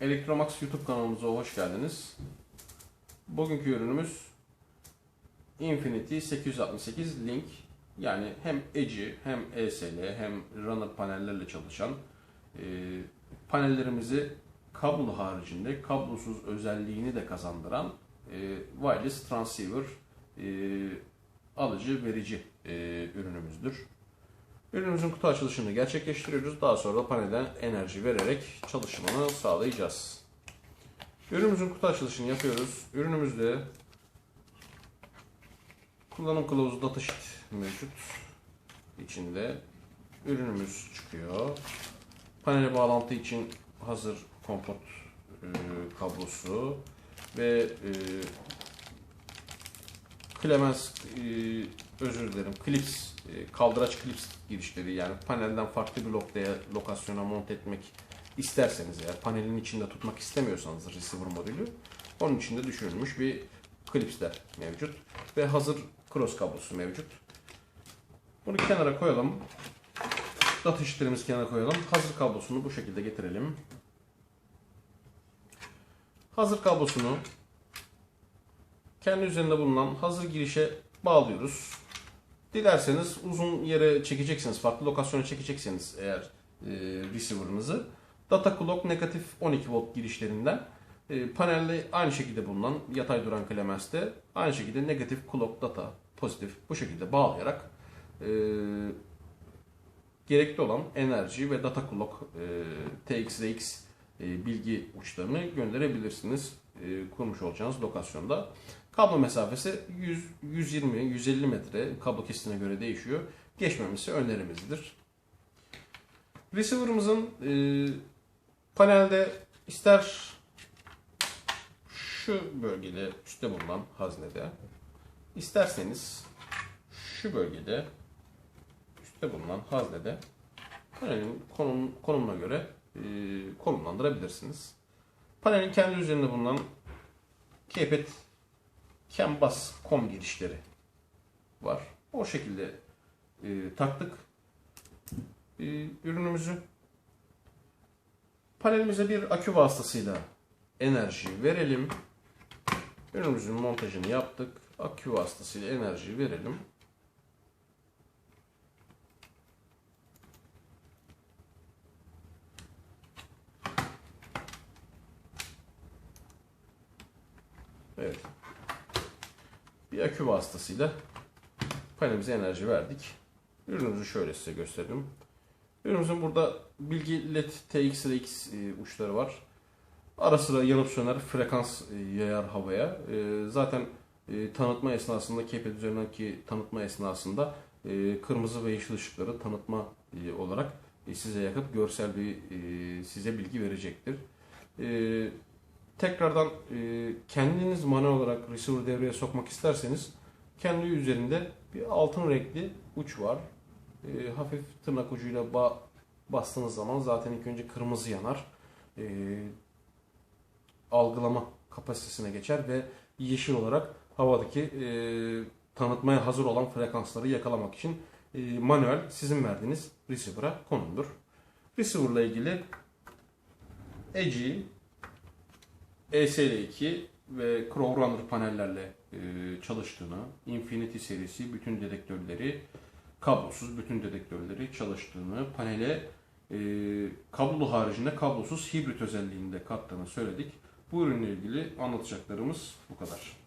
Elektromax YouTube kanalımıza hoş geldiniz. Bugünkü ürünümüz Infinity 868 Link. Yani hem ECI hem ESL hem runner panellerle çalışan e, panellerimizi kablo haricinde kablosuz özelliğini de kazandıran e, wireless transceiver e, alıcı verici e, ürünümüzdür. Ürünümüzün kutu açılışını gerçekleştiriyoruz. Daha sonra panelden enerji vererek çalışımını sağlayacağız. Ürünümüzün kutu açılışını yapıyoruz. Ürünümüzde kullanım kılavuzu datasheet mevcut. İçinde ürünümüz çıkıyor. Panele bağlantı için hazır kompot e, kablosu ve e, Clemens e, özür dilerim klips kaldıraç klips girişleri yani panelden farklı bir noktaya lokasyona monte etmek isterseniz eğer panelin içinde tutmak istemiyorsanız receiver modülü onun içinde düşünülmüş bir klipsler mevcut ve hazır cross kablosu mevcut. Bunu kenara koyalım. Data sheetlerimizi kenara koyalım. Hazır kablosunu bu şekilde getirelim. Hazır kablosunu kendi üzerinde bulunan hazır girişe bağlıyoruz. Dilerseniz uzun yere çekeceksiniz, farklı lokasyona çekecekseniz eğer e, receiver'ınızı. Data clock negatif 12 volt girişlerinden e, panelde aynı şekilde bulunan yatay duran Clemens'te aynı şekilde negatif clock data pozitif bu şekilde bağlayarak e, gerekli olan enerji ve data clock e, TX-RX bilgi uçlarını gönderebilirsiniz e, kurmuş olacağınız lokasyonda. Kablo mesafesi 100, 120, 150 metre kablo kesitine göre değişiyor. Geçmemesi önerimizdir. Receiver'ımızın e, panelde ister şu bölgede üstte bulunan haznede isterseniz şu bölgede üstte bulunan haznede panelin konum, konumuna göre e, konumlandırabilirsiniz. Panelin kendi üzerinde bulunan keypad CAN-bus.com girişleri var. O şekilde e, taktık e, ürünümüzü. Panelimize bir akü vasıtasıyla enerji verelim. Ürünümüzün montajını yaptık. Akü vasıtasıyla enerji verelim. Evet. Bir akü vasıtasıyla panelimize enerji verdik. Ürünümüzü şöyle size göstereyim. Ürünümüzün burada bilgi LED TX ile X e, uçları var. Ara sıra yanıp söner, frekans e, yayar havaya. E, Zaten tanıtma esnasında, keypad üzerindeki tanıtma esnasında kırmızı ve yeşil ışıkları tanıtma olarak size yakıp görsel bir size bilgi verecektir. Tekrardan e, kendiniz manuel olarak receiver devreye sokmak isterseniz kendi üzerinde bir altın renkli uç var. E, hafif tırnak ucuyla ba- bastığınız zaman zaten ilk önce kırmızı yanar. E, algılama kapasitesine geçer ve yeşil olarak havadaki e, tanıtmaya hazır olan frekansları yakalamak için e, manuel sizin verdiğiniz receiver'a konumdur. Receiver ile ilgili ECI, ESL2 ve Crow Runner panellerle e, çalıştığını, Infinity serisi bütün dedektörleri, kablosuz bütün dedektörleri çalıştığını, panele e, kablolu haricinde kablosuz hibrit özelliğinde kattığını söyledik. Bu ürünle ilgili anlatacaklarımız bu kadar.